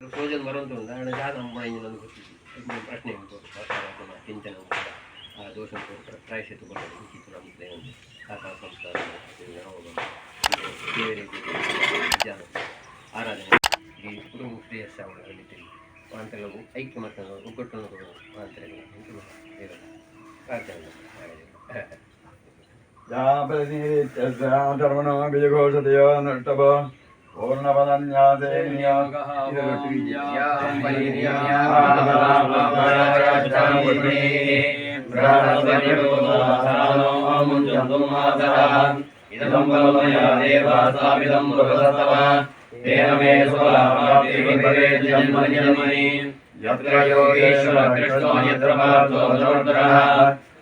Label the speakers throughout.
Speaker 1: ಪೂಜೆಗೆ ಬರುವಂಥ ಒಂದು ಹಣ ಜಾಗ ನಮ್ಮ ಇನ್ನೊಂದು ಗೊತ್ತಿದೆ ಪ್ರಶ್ನೆ ಉಂಟು. ಚಿಂತನ ಉಂಟು ಆ ದೋಷ ಪ್ರಾಯಶ್ಚಿತ ಕೊಡೋದು ನಮಗೆ ಒಂದು ಕಾಕಾ ಸಂಸ್ಕಾರ ಜಾನ ಆರಾಧನೆ. ಈ ಕುಟುಂಬ ಶ್ರೇಯಸ್ಸ ಅವಳಿಗೆ ಮಾಂತಗಳು ಐಕ್ಯ ಮಕ್ಕಳು ಒಗ್ಗಟ್ಟನ್ನು ಕೊಡುವ ಮಾಂತರಗಳು ಪ್ರಾರ್ಥನೆ
Speaker 2: ಪ್ರಾರ್ಥನೆ ಧರ್ಮಣ ಬೀಜಘೋಷತೆಯ यत्र योगेश्वर कृष्णो यत्र पार्थो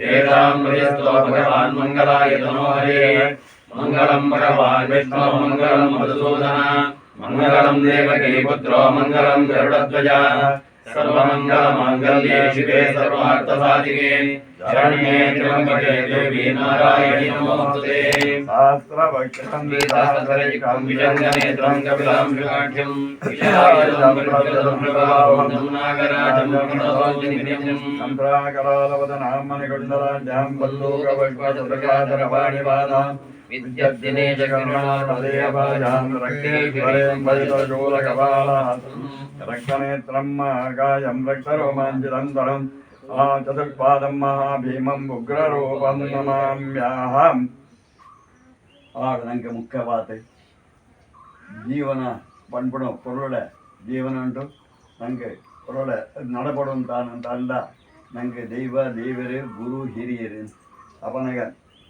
Speaker 2: ఏతాన్మయస్తో భగవాన్ మంగళాయ మనోహరే మంగళం భగవాన్ విష్ణు మంగళం మధుసూదన. మంగళం దేవకీ పుత్రో మంగళం గరుడధ్వజ. सर्वमङ्गलमाङ्गल्ये शिवे सर्वार्थसाधिके शरण्ये त्र्यम्बके देवी नारायणि नमोऽस्तुते वेदान्तरजिकं विजङ्गनेत्रं कपिलं विकाढ्यं विजयायुधं प्रकृतं प्रभावं
Speaker 3: रक्तनेत्रम् गायम् रक्तरोमाञ्जिरन्तरम् चतुष्पादम् महाभीमम् उग्ररूपम् नमाम्याहम् ஆகுதங்க முக்கிய வார்த்தை ಜೀವನ ಪಂಪಣ பொருளை ಜೀವನಂಟು ನಂಗೆ பொருளை நடப்படும் தான் தாண்டா ನಂಗೆ ದೈವ ದೇವರು ಗುರು ಹಿರಿಯರು அப்போ ನಂಗೆ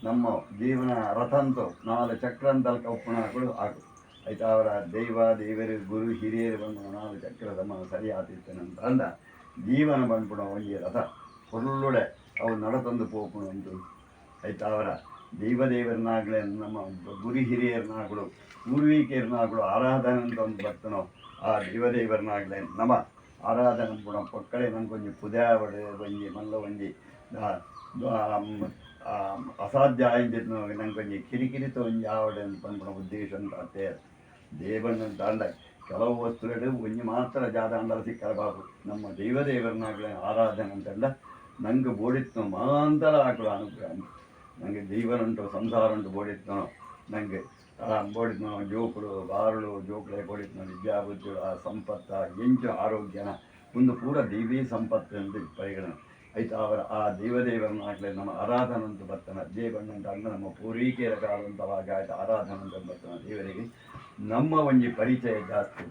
Speaker 3: ನಮ್ಮ ಜೀವನ ರಥಂತು ನಾಲ್ಕು ಅಂತ ಕಪ್ಪಣಗಳು ಆಗು. ಆಯ್ತು, ಅವರ ದೈವ, ದೇವರು, ಗುರು, ಹಿರಿಯರು ಬಂದು ನಾಲ್ಕು ಚಕ್ರದ ಸರಿ ಆತಿತ್ತೇನಂತ ಅಂದ ಜೀವನ ಬಂದ್ಬಿಡ ಒಂಜಿ ರಥ ಫುಲ್ಲುಡೆ ಅವು ನಡತಂದು ಪೋಪುಣ ಉಂಟು ಆಯ್ತು, ಅವರ ದೈವದೇವರನ್ನಾಗಲೇ ನಮ್ಮ ಗುರು ಹಿರಿಯರನ್ನಾಗಳು ಪೂರ್ವಿಕರನ್ನಾಗಲು ಆರಾಧನೆ ಅಂತ ಒಂದು ಬರ್ತನೋ, ಆ ದೈವದೇವರನ್ನಾಗಲೇ ನಮ್ಮ ಆರಾಧನೆ ಕೂಡ ಪಕ್ಕಡೆ ನಂಗೆ ಒಂಜಿ ಬಂಜಿ ಒಂಜಿ ಮಲ್ಲ ಒಂಜಿ ಅಸಾಧ್ಯ ಆಯ್ದಿತ್ತು ನಂಗೆ ಒಂಜಿ ಕಿರಿಕಿರಿ ಯಾವಡೆ ಬಂದ್ಬಿಡ ಉದ್ದೇಶ ಅಂತ ಅತ್ತೆ. ದೇವನ ದಾಂಡ, ಕೆಲವು ವಸ್ತುಗಳು ಒಂಜಿ ಮಾತ್ರ ಜಾದ ಅಂಡಲ ಸಿಕ್ಕರ ಬಾಬು ನಮ್ಮ ದೈವದೇವರನ್ನಾಗಲೇ ಆರಾಧನೆ ಅಂತಂದ, ನಂಗೆ ಬೋಡಿತ್ತು ಮಾಂತರ ಆಗಲ ಅನುಗ್ರಹ ನನಗೆ ದೇವರುಂಟು ಸಂಸಾರ ಉಂಟು ಬೋಡಿತ್ತು ನನಗೆ ಬೋಡಿದ್ನು ಜೋಕುಳು, ಬಾರುಳು, ಜೋಕುಳೆ ಬೋಡಿದ್ನು ವಿದ್ಯಾಬುದ್ಧಿಗಳ ಸಂಪತ್ತ ಎಂಚು ಆರೋಗ್ಯನ, ಒಂದು ಪೂರ ದೇವಿ ಸಂಪತ್ತು ಅಂತ ಪರಿಗಣನೆ. ಆಯ್ತು, ಅವರ ಆ ದೇವದೇವರನ್ನಾಗಲಿ ನಮ್ಮ ಆರಾಧನಂತ ಬರ್ತಾನೆ ದೇವಣ್ಣಂತಾಗಲಿ ನಮ್ಮ ಪೂರ್ವಿಕೆಯರ ಕಾಲಂತವಾಗ ಆಯ್ತು, ಆರಾಧನಂತ ಬರ್ತಾನೆ ದೇವರಿಗೆ. ನಮ್ಮ ಒಂಜಿ ಪರಿಚಯ ಜಾಸ್ತಿ.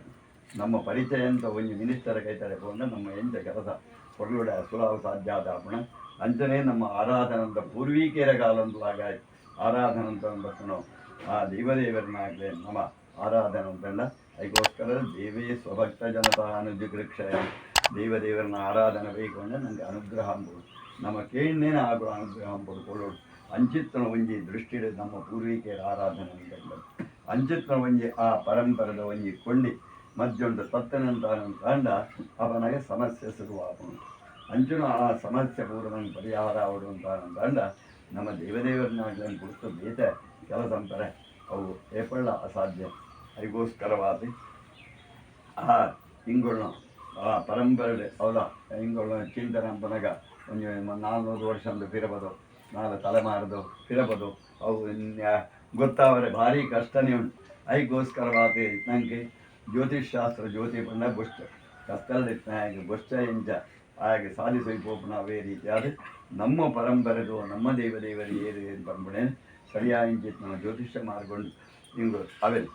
Speaker 3: ನಮ್ಮ ಪರಿಚಯ ಅಂತ ಒಂಜಿ ಮಿನಿಸ್ಟರ್ ಕೈತಾರೆ ಕೊಂಡ ನಮ್ಮ ಎಂತ ಕೆಲಸ ಕೊರಳುಡೆ ಸುಲಭ ಸಾಧ್ಯ ಆದ ಅಪಣ. ಅಂಚನೆ ನಮ್ಮ ಆರಾಧನಂತ ಪೂರ್ವಿಕೆಯರ ಕಾಲಂತವಾಗ ಆಯ್ತು, ಆರಾಧನಂತ ಬರ್ತಾನೋ, ಆ ದೇವದೇವರನ್ನಾಗಲಿ ನಮ್ಮ ಆರಾಧನಂತಲ್ಲ. ಅದಕ್ಕೋಸ್ಕರ ದೇವೇ ಸ್ವಭಕ್ತ ಜನತಾ ಅನುಜಗೃಕ್ಷ ದೇವದೇವರನ್ನ ಆರಾಧನೆ ಬೇಕು ಅಂದರೆ ನನಗೆ ಅನುಗ್ರಹ ಅಂಬೋದು ನಮ್ಮ ಕೇಳಿನೇನೆ ಆಗೋ ಅನುಗ್ರಹ ಪಡ್ಕೊಳ್ಳೋದು ಅಂಚಿತ್ರ ಒಂಜಿ ದೃಷ್ಟಿಯಲ್ಲಿ ನಮ್ಮ ಪೂರ್ವಿಕೆಯರ ಆರಾಧನೆ ಅಂಚಿತ್ತನ ಒಂಜಿ ಆ ಪರಂಪರದ ಒಂಜಿ ಕೊಂಡಿ ಮಧ್ಯೊಂದು ತತ್ತನಂತಾನ ಕಂಡ, ಅವನಿಗೆ ಸಮಸ್ಯೆ ಶುರುವಾಗುವುದು ಅಂಚುನ ಆ ಸಮಸ್ಯೆ ನಂಗೆ ಪರಿಹಾರ ಆವಡು ಅಂತ ಕಂಡ, ನಮ್ಮ ದೇವದೇವರನ್ನಾಗಲಿ ಕುರಿತು ಬೇತ ಕೆಲಸ ಅಂತಾರೆ. ಅವು ಏಪಳ್ಳ ಅಸಾಧ್ಯ. ಅದಕ್ಕೋಸ್ಕರವಾದ ಆ ಹಿಂಗುಳ್ನ ಆ ಪರಂಪರೆ ಹೌದಾ? ಹಿಂಗೊಳ್ಳ ಚಿಂತನೆ ಅಂಪನಾಗ ಒಂದು ನಾಲ್ನೂರು ವರ್ಷ ಪಿರಬೋದು ನಾಲ್ಕು ತಲೆಮಾರದು ಪಿರಬೋದು ಅವು ಗೊತ್ತಾವರೆ ಭಾರಿ ಕಷ್ಟನೇ ಉಂಟು ಅದಕ್ಕೋಸ್ಕರವಾದ ನನಗೆ ಜ್ಯೋತಿಷ್ ಶಾಸ್ತ್ರ ಜ್ಯೋತಿ ಬಂದ ಬುಷ್ಟ ಕಷ್ಟದಿತ್ತ ಹಾಗೆ ಬುಷ್ಟ ಇಂಚ ಹಾಗೆ ಸಾಧಿಸಿ ಪೋಪನ ಅವೇ ರೀತಿಯಾದ ನಮ್ಮ ಪರಂಪರೆದು, ನಮ್ಮ ದೇವ ದೇವರು ಏರಿ ಏನು ಪರಂಪರೆ ಸರಿಯಾಗಿ ನಮ್ಮ ಜ್ಯೋತಿಷ್ಯ ಮಾರ್ಕೊಂಡು ಹಿಂಗು ಅವೆಲ್ಲ.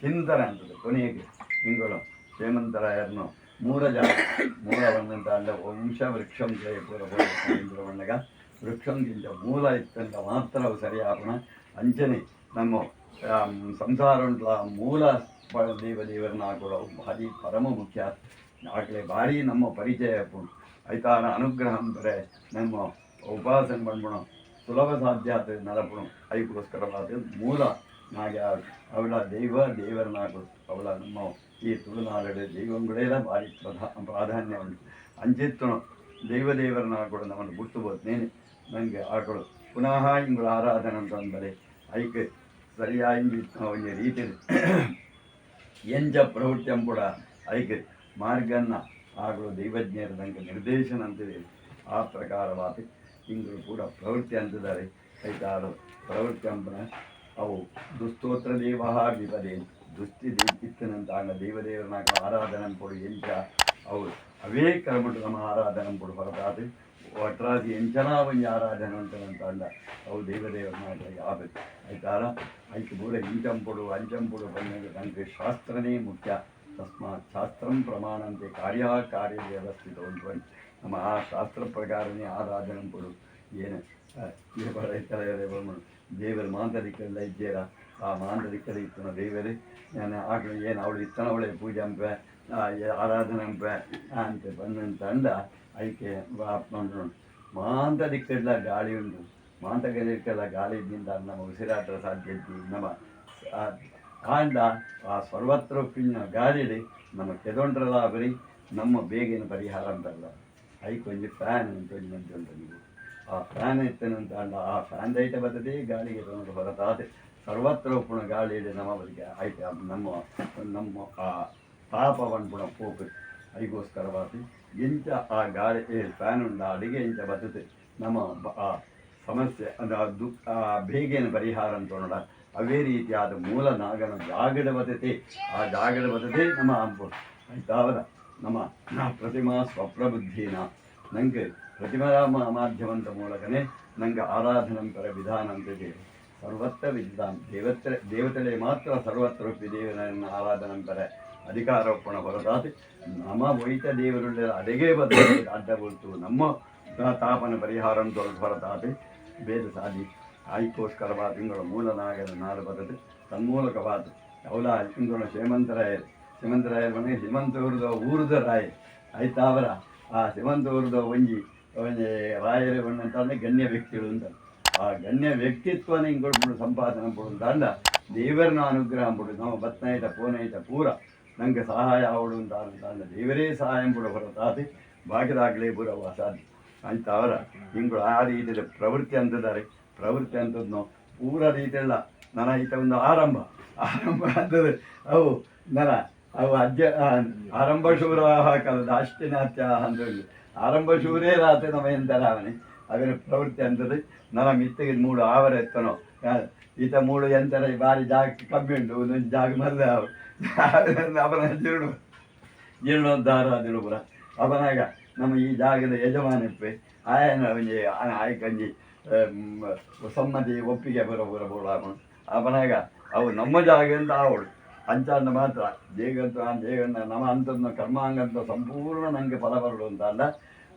Speaker 3: ಚಿಂತನೆ ಅಂತದ್ದು ಕೊನೆಗೆ ಹಿಂಗಳು ಹೇಮಂತರಾಯರ್ನು ಮೂಲ ಬಂದಂತ ಅಲ್ಲ, ವಂಶ ವೃಕ್ಷಂ ಜಯಪುರವಣ್ಣಗ ವೃಕ್ಷಂಗಿಂತ ಮೂಲ ಇತ್ತಂತ ಮಾತ್ರ ಸರಿಯಾಪಣ ಅಂಚನೆ ನಮ್ಮ ಸಂಸಾರ ಉಂಟಲ್ಲ ಆ ಮೂಲ ದೇವ ದೇವರನ್ನ ಹಾಕೊಳ್ಳೋ ಭಾರಿ ಪರಮ ಮುಖ್ಯ. ಆಗಲೇ ಭಾರಿ ನಮ್ಮ ಪರಿಚಯ ಪುಣ್ ಐತಾರ ಅನುಗ್ರಹ ಅಂದರೆ ನಮ್ಮ ಉಪಾಸನೆ ಮಾಡ್ಬಿಡೋ ಸುಲಭ ಸಾಧ್ಯ ಆಗ್ತದೆ ನರಪುಣ. ಮೂಲ ನಾಗೆ, ಅವಳ ದೈವ ದೇವರನಾಗು ಅವಳ ನಮ್ಮ ಈ ತುಳುನಾಡು ದೈವಂಗಳೆಲ್ಲ ಭಾರಿ ಪ್ರಧಾ ಪ್ರಾಧಾನ್ಯ ಉಂಟು ದೈವದೇವರನ್ನ ಕೂಡ ನಮ್ಮನ್ನು ಗುರ್ತು ಬೋದ್ನೇನೆ ನನಗೆ ಆಗಳು ಪುನಃ ಇಂಗಳು ಆರಾಧನೆ ಅಂತ ಅಂದರೆ ಐಕೆ ಸರಿಯಾಗಿ ಒಂದು ರೀತಿಯಲ್ಲಿ ಎಂಜ ಪ್ರವೃತ್ತಿಯಂ ಕೂಡ ಐಕೆ ಮಾರ್ಗನ್ನ ಆಗಲು ದೈವಜ್ಞರು ನನಗೆ ನಿರ್ದೇಶನ ಅಂತಿದೆ. ಆ ಪ್ರಕಾರವಾಗಿ ಇಂಗಳು ಕೂಡ ಪ್ರವೃತ್ತಿ ಅಂತಿದ್ದಾರೆ. ಐತಾರು ಪ್ರವೃತ್ತಿ ಅಂಬನ ಅವು ದುಸ್ತೋತ್ರ ದೇವ ವಿಪದೆ ದುಸ್ತಿ ಇತ್ತನಂತ ಆಗ ದೇವದೇವರನಾಗ ಆರಾಧನೆ ಕೊಡು ಎಂಚ ಅವು ಅವೇ ಕ್ರಮಟ್ಟು ನಮ್ಮ ಆರಾಧನೆ ಕೊಡು ಹೊರತಾದ. ಒಟ್ರಾದಿ ಎಂಚನ ಒಂದು ಆರಾಧನೆ ಅಂದ. ಅವು ದೇವದೇವರನಾಗ ಆಗಬೇಕು ಆಯ್ತಾರ? ಐಕೆ ಪೂರ ಇಂಚಂಪುಡು ಅಂಚಂಪುಡು ಬಂದಾಗ ನನಗೆ ಶಾಸ್ತ್ರನೇ ಮುಖ್ಯ. ತಸ್ಮಾತ್ ಶಾಸ್ತ್ರಂ ಪ್ರಮಾಣಂತೆ ಕಾರ್ಯಕಾರ್ಯ ವ್ಯವಸ್ಥಿತ ಉಂಟು ಅಂತ. ನಮ್ಮ ಆ ಶಾಸ್ತ್ರ ಪ್ರಕಾರನೇ ಆರಾಧನೆ ಕೊಡು. ಏನು? ದೇವರ ಮಾಂತರಿಕೆಲ್ಲ ಇದ್ದೀರಾ? ಆ ಮಾಂತರಿಕೆಲ್ಲ ಇತ್ತನ ದೇವರೇ. ನಾನು ಆಗಲೇ ಏನು ಅವಳು ಇತ್ತನ ಅವಳೆ ಪೂಜೆ ಅಂಪೆ ಆ, ಏ- ಆರಾಧನೆ ಅಂಪೆ ಅಂತ ಬಂದಂತ ಅಂದ ಐಕೆ ಮಾಂತರಿಕೆಲ್ಲ ಗಾಳಿ ಉಂಟು. ಮಾಂತಕಲಿಕ್ಕೆಲ್ಲ ಗಾಳಿ ಇದ್ದಿಂದ ನಮ್ಮ ಉಸಿರಾಟ ಸಾಧ್ಯ ಇದ್ದು ನಮ್ಮ ಕಾಂಡ ಆ ಸರ್ವತ್ರ ಗಾಳಿಲಿ ನಮ್ಮ ಕೆದೊಂಡ್ರಲ್ಲ ಬರೀ ನಮ್ಮ ಬೇಗಿನ ಪರಿಹಾರ ಅಂತಲ್ಲ. ಕೊಂಚ ಫ್ಯಾನ್ ಅಂತ ಒಂದು ಉಂಟು ನೀವು ಆ ಫ್ಯಾನ್ ಇತ್ತನಂತ ಅಂಡ ಆ ಫ್ಯಾನ್ ದೈಟ ಬರ್ತದೆ ಗಾಳಿಗೆ ತೊಗೊಂಡು ಹೊರತಾದೆ. ಸರ್ವತ್ರ ಪುಣ ಗಾಳಿಯಲ್ಲಿ ನಮ್ಮ ಬದಿಗೆ ಆಯ್ತು ನಮ್ಮ ನಮ್ಮ ಆ ತಾಪವನ್ನು ಪುಣ ಪೋಪು ಅದಕ್ಕೋಸ್ಕರವಾಗಿ ಇಂಥ ಆ ಗಾಳಿ ಫ್ಯಾನ್ ಉಂಡ ಅಡಿಗೆ ಇಂಥ ಬರ್ತದೆ ನಮ್ಮ ಆ ಸಮಸ್ಯೆ ಅಂದರೆ ಆ ದು ಆ ಬೇಗೇನ ಪರಿಹಾರ ಅಂತ ನೋಡ ಅವೇ ರೀತಿಯಾದ ಮೂಲ ನಾಗನ ಜಾಗದ ಬದತೆ ಆ ಜಾಗದ ಬದತೆ ನಮ್ಮ ಅಂಬು ಆಯ್ತಾವದ ನಮ್ಮ ಪ್ರತಿಮಾ ಸ್ವಪ್ರಬುದ್ಧಿನ. ನಂಗೆ ಪ್ರತಿಮಾ ಮಾಧ್ಯಮದ ಮೂಲಕನೇ ನಂಗೆ ಆರಾಧನಂತರ ವಿಧಾನ ಅಂತಿದೆ ಸರ್ವತ್ರ ವಿದ್ವಾನ್. ದೇವತ್ರ ದೇವತೆಲೆ ಮಾತ್ರ ಸರ್ವತ್ರ ಒಪ್ಪಿ ದೇವರನ್ನು ಆರಾಧನಂತರ ಅಧಿಕಾರೋಪಣ ಹೊರತಾತಿ ನಮ್ಮ ವೈತ ದೇವರುಳ್ಳ ಅಡಿಗೆ ಬದಲು ಅಡ್ಡ ಬಂತು ನಮ್ಮ ತಾಪನ ಪರಿಹಾರ ಹೊರತಾತಿ ಭೇದ ಸಾಧಿ ಆಯ್ಕೋಸ್ಕರವಾದ ತಿಂಗಳ ಮೂಲನಾಗದ ನಾಡು ಬರದು. ತನ್ಮೂಲಕವಾದ ಅವಲ ತಿಂಗಳ ಶ್ರೀಮಂತರಾಯರು. ಶ್ರೀಮಂತರಾಯರ ಮನೆ ಶ್ರೀಮಂತವ್ರದ ಊರದ ರಾಯ ಆಯ್ತಾವರ. ಆ ಶ್ರೀಮಂತವ್ರದ ಒಂಜಿ ರಾಯರ ಅಂತಂದ್ರೆ ಗಣ್ಯ ವ್ಯಕ್ತಿಗಳು ಅಂತ. ಆ ಗಣ್ಯ ವ್ಯಕ್ತಿತ್ವ ಹಿಂಗೆ ಕೊಡ್ಬಿಡು ಸಂಪಾದನೆ ಬಿಡು ದಾಂಡ. ದೇವರನ್ನ ಅನುಗ್ರಹ ಬಿಡು ನಮ್ಮ ಬತ್ನಾಯ್ತ ಪೋನೈತ ಪೂರ. ನಂಗೆ ಸಹಾಯ ಆವಡು ಅಂತ ಅಂದ ದೇವರೇ ಸಹಾಯ ಬಿಡು ಹೊರತಾತಿ ಬಾಗಿದಾಗಲೇ ಬುರವ ಸಾಧ್ಯ ಅಂತ ಅವರ? ಹಿಂಗಳು ಆ ರೀತಿಯಲ್ಲಿ ಪ್ರವೃತ್ತಿ ಅಂತಿದ್ದಾರೆ. ಪ್ರವೃತ್ತಿ ಅಂತದ್ನು ಪೂರ ರೀತಿಯಲ್ಲ. ನನ್ನ ಈತ ಒಂದು ಆರಂಭ. ಆರಂಭ ಅಂತದ್ರೆ ಅವು ನನ್ನ, ಅವು ಅಜ್ಜ ಆರಂಭ ಶೂರ ಕಲದ ಅಷ್ಟಿನಾತ್ಯ ಅಂತ ಹೇಳಿ. ಆರಂಭ ಶೂರೇ ರಾತ್ರಿ ನಮ್ಮ ಎಂತರ ಅವನ ಪ್ರವೃತ್ತಿ ಅಂತದ್ದು, ನನ್ನ ಮಿತ್ತಿಗೆ ಮೂಡು ಆವರ ಎತ್ತನೋ. ಈತ ಮೂಡು ಎಂತರ ಬಾರಿ ಜಾಗ ಕಮ್ಮಿ ಉಂಟು, ಒಂದೊಂದು ಜಾಗ ಅವರು ಅವನ ಜೀರ್ಣ ಜೀರ್ಣೋದ್ಧಾರ ಪುರ ಅವನಾಗ ನಮ್ಮ ಈ ಜಾಗದ ಯಜಮಾನಪ್ಪೆ ಆಯನ ಒಂಜಿ ಆಯ್ಕಂಜಿ ಸಮ್ಮತಿ ಒಪ್ಪಿಗೆ ಬರ ಬರಬೋಳು ಅವನು ಅವನಾಗ ಅವು ನಮ್ಮ ಜಾಗ ಅಂತ ಅವಳು ಅಂಚಾಂದ ಮಾತ್ರ. ದೇಗಂತ ದೇಗಂತ ನಮ್ಮ ಅಂತಂದ ಕರ್ಮಾಂಗಂತ ಸಂಪೂರ್ಣ ನನಗೆ ಫಲ ಬರಲು ಅಂತ ಅಲ್ಲ.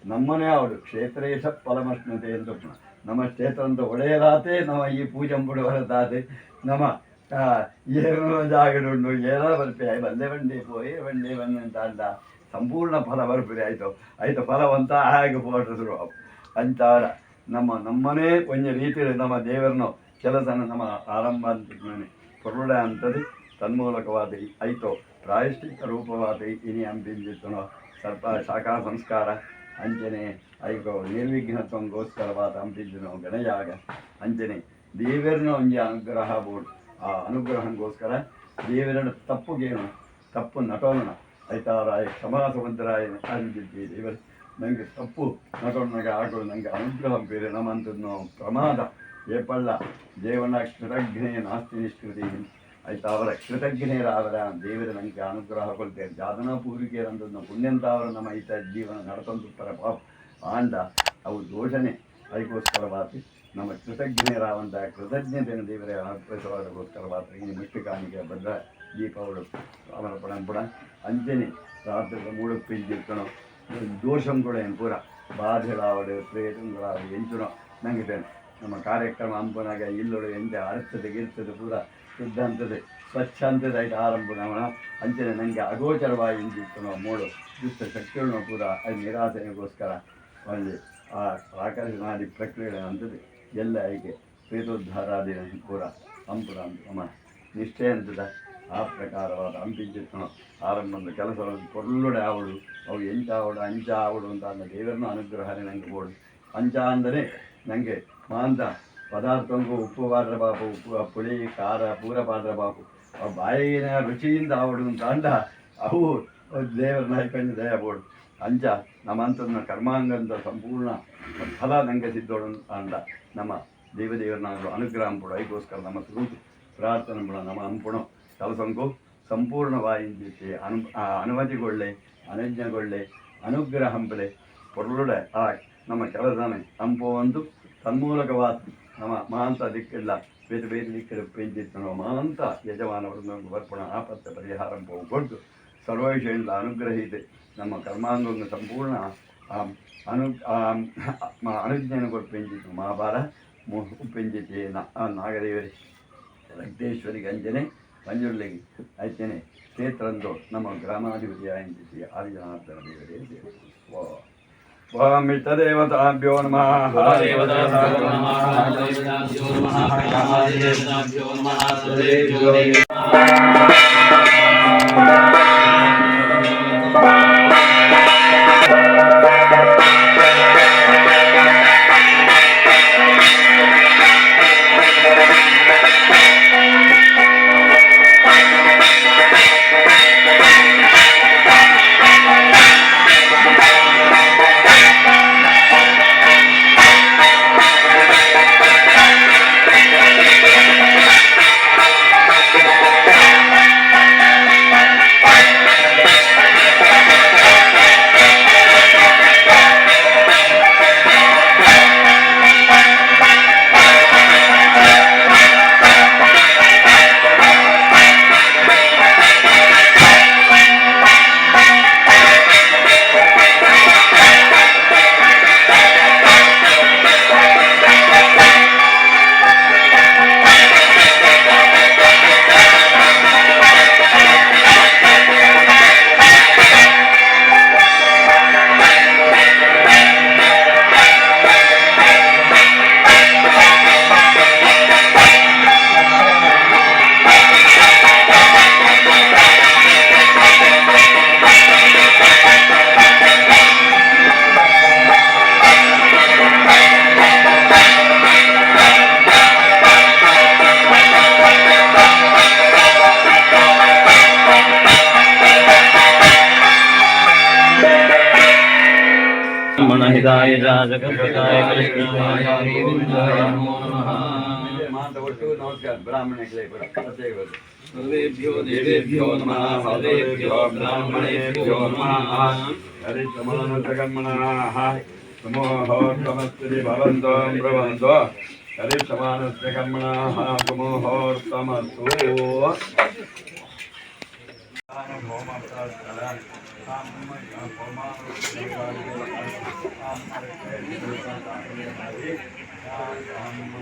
Speaker 3: ನಮ್ಮನೇ ಅವರು ಕ್ಷೇತ್ರೇಶ ಫಲಮಶ್ನತೆ ಎಂದು ನಮ್ಮ ಕ್ಷೇತ್ರ ಅಂತ ಒಡೆಯರಾತೆ ನಮ್ಮ ಈ ಪೂಜೆ ಬಿಡುವರದಾತೆ ಹೊರತಾತೆ ನಮ್ಮ ಏನೋ ಜಾಗಡುಂಡು ಏನೋ ಬರ್ಪೆ ಬಂದೆ ಬಂಡೆ ಪೋಯಿ, ಬಂಡೆ ಬಂದೆ ಅಂತ ಸಂಪೂರ್ಣ ಫಲ ಬರ್ಪಿದೆ ಆಯಿತು. ಆಯಿತು, ಫಲವಂತ ಹಾಗೆ ಪೋಟಿದ್ರು ಅಂತಾರ. ನಮ್ಮ, ನಮ್ಮನೇ ಒಂದು ರೀತಿಯಲ್ಲಿ ನಮ್ಮ ದೇವರನ್ನು ಕೆಲಸನ ನಮ್ಮ ಆರಂಭ ಅಂತ ಪೊರುಡ ಅಂತದ್ದು ತನ್ಮೂಲಕವಾದ, ಆಯ್ತು. ಪ್ರಾಯಶ್ಚಿತ್ತ ರೂಪವಾದ, ಇನಿ ಅಂಬಿಂದಿತ್ತು ಸರ್ಪ, ಶಾಖಾ ಸಂಸ್ಕಾರ. ಅಂಚನೆ ಐಕೋ ನಿರ್ವಿಘ್ನತ್ವಂಗೋಸ್ಕರವಾದ ಅಂಬಿಂಜನೋ ಗಣಯಾಗ. ಅಂಜನೆ ದೇವರನ್ನ ಒಂಜಿ ಅನುಗ್ರಹ ಬೋರ್ಡ್ ಆ ಅನುಗ್ರಹಂಗೋಸ್ಕರ ತಪ್ಪು ತಪ್ಪುಗೇನು, ತಪ್ಪು ನಟೋನ ಐತಾರಾಯ ಕ್ಷಮಾ ಸಮುದ್ರಾಯ ದೇವರು ನನಗೆ ತಪ್ಪು ನಟೋಣಗ ಆಗೋ ನನಗೆ ಅನುಗ್ರಹ ಬೇರೆ ನಮ್ಮಂಥದ್ದು ಪ್ರಮಾದ. ಏಪಳ್ಳ ದೇವನ ಕೃತಜ್ಞೆ ನಾಸ್ತಿ ನಿಷ್ಕೃತಿ ಆಯ್ತಾ, ಅವರ ಕೃತಜ್ಞರಾದರ ದೇವರ ನನಗೆ ಅನುಗ್ರಹ ಕೊಡ್ತೇವೆ ಜಾತನ ಪೂರ್ವಿಕೆಯರಂಥದ್ದು ಪುಣ್ಯಂತಾವರ ನಮ್ಮ ಈತ ಜೀವನ ನಡ್ಕೊಂತಿರ್ತಾರೆ ಪಾಪ ಆಂಡ ಅವು ದೋಷನೆ. ಅದಕ್ಕೋಸ್ಕರವಾಗಿ ನಮ್ಮ ಕೃತಜ್ಞರಾವಂಥ ಕೃತಜ್ಞತೆಯನ್ನು ದೇವರ ಅರ್ಪಿಸವಾದಗೋಸ್ಕರವಾದ ಈ ಮುಷ್ಟಿಕಾನಿಗೆ ಭದ್ರ ದೀಪಗಳು ಅವರ ಪಡ ಪುಣ ಅಂಜನೆ ರಾತ್ರಿ ಮೂಡು ಪಿಂಜಿರ್ಕಣೋ ದೋಷಂ ಕೂಡ ಏನು ಪೂರ. ಬಾಧೆಗಳಾವಡು ಪ್ರೇತಗಳಾವಡು ಎಂಚುನೋ. ನಂಗೆ ನಮ್ಮ ಕಾರ್ಯಕ್ರಮ ಅಂಬನಾಗ ಇಲ್ಲೊಡು ಎಂದೆ ಅರ್ಥತೆ ಗಿರ್ತದೆ ಪೂರ. ಶುದ್ಧಾಂತದೆ ಸ್ವಚ್ಛಾಂತದಾಗಿ ಆರಂಭ ನವನ ಅಂಚನೆ ನನಗೆ ಅಗೋಚರವಾಗಿ ಇಂದಿತ್ತು ನಾವು ಮೂಡು. ದುಷ್ಟ ಶಕ್ತಿಗಳನ್ನು ಕೂಡ ಆ ನಿರಾಧನೆಗೋಸ್ಕರ ಒಂದು, ಆ ಪ್ರಾಕರ್ಷಣಾದಿ ಪ್ರಕ್ರಿಯೆ ಅಂತದೆ. ಎಲ್ಲ ಹೀಗೆ ಪ್ರೀತೋದ್ಧಾರಾದಿನ ಪೂರ ಅಂಪುರ ನಮ್ಮ ನಿಷ್ಠೆ ಅಂತದ. ಆ ಪ್ರಕಾರವಾದ ಅಂಪಿಂಚಿತ್ತು ಆರಂಭದ ಕೆಲಸವನ್ನು ಕೊಲ್ಲುಡೆ ಆವಡು ಅವು ಎಂಚ ಆವಡು ಅಂಚ ಆವಡು ಅಂತ ಅಂದ ದೇವರನ್ನು ಅನುಗ್ರಹನೇ ನನಗೆ ಬೋಡು ಅಂಚ ಅಂದರೆ ನನಗೆ ಮಾಂತ ಪದಾರ್ಥವಂಗೂ ಉಪ್ಪು ಬಾರ್ರ ಬಾಪು, ಉಪ್ಪು ಪುಳಿ, ಖಾರ, ಪೂರ ಬಾರ್ರ ಬಾಪು. ಆ ಬಾಯಿನ ರುಚಿಯಿಂದ ಆವಡುವಂತ ತಾಂಡ ಅವು ದೇವರ ನಾಯ್ಕಂಡು ದಯ ಬೋಡು ಅಂಜ ನಮ್ಮಂತನ ಕರ್ಮಾಂಗಂದ ಸಂಪೂರ್ಣ ಫಲ ನಂಗೆ ಸಿದ್ದೋಡು ತಾಂಡ ನಮ್ಮ ದೇವದೇವರನಾದ್ರು ಅನುಗ್ರಹ ಪುಡ ಐಗೋಸ್ಕರ ನಮ್ಮ ಸೃತಿ ಪ್ರಾರ್ಥನೆ ಪುಡ ನಮ್ಮ ಅಂಪುಣ ಕೆಲಸಂಕು ಸಂಪೂರ್ಣವಾಗಿ ಅನು ಅನುಮತಿಗೊಳ್ಳೆ, ಅನಜ್ಞಗೊಳ್ಳೆ, ಅನುಗ್ರಹ ಹಂಪಲೆ ಪೊರ್ಲುಡೆ ಆ ನಮ್ಮ ಕೆಲಸನೇ. ಒಂದು ತನ್ಮೂಲಕವಾದ ನಮ್ಮ ಮಹಾಂತ ದಿಕ್ಕೆಲ್ಲ ಬೇರೆ ಬೇರೆ ದಿಕ್ಕಲ್ಲಿ ನಮ್ಮ ಮಹಾಂತ ಯಜಮಾನವರು ನಮಗೆ ಬರ್ಪಣ ಆಪತ್ತ ಪರಿಹಾರ ಕೊಟ್ಟು ಸರ್ವವಿಷಯದಿಂದ ಅನುಗ್ರಹಿಸಿ ನಮ್ಮ ಕರ್ಮಾಂಗವನ್ನು ಸಂಪೂರ್ಣ ಅನು ಅನುಜ್ಞೆಯನ್ನು ಕೊಟ್ಟು ಪೆಂಜಿತು ಮಹಾಭಾರ ಪೆಂಜಿತೆ ನಾಗದೇವರಿ. ವೆಂಕಟೇಶ್ವರಿ ಅಂಜನೆ ಮಂಜುಳ್ಳಿಗೆ ಆಯ್ತೇನೆ. ಕ್ಷೇತ್ರಂದು ನಮ್ಮ ಗ್ರಾಮಾಧಿಪತಿಯ ಎಂತಿಸಿ ಆದಿಜನಾರ್ದನ ದೇವರೇ ದೇವರು. వామితదేవతాభ్యో నమ. దేవతాభ్యో నమ. सर्वेभ्यो
Speaker 2: देवेभ्यो नमः सर्वेभ्यो ब्राह्मणेभ्यो नमः। हरिशमानसकर्मणाः
Speaker 3: समोहोर्तमस्ति भवन्तो ब्रवन्तो। हरिशमानस्य कर्मणाः समोहोर्तमस्तु होम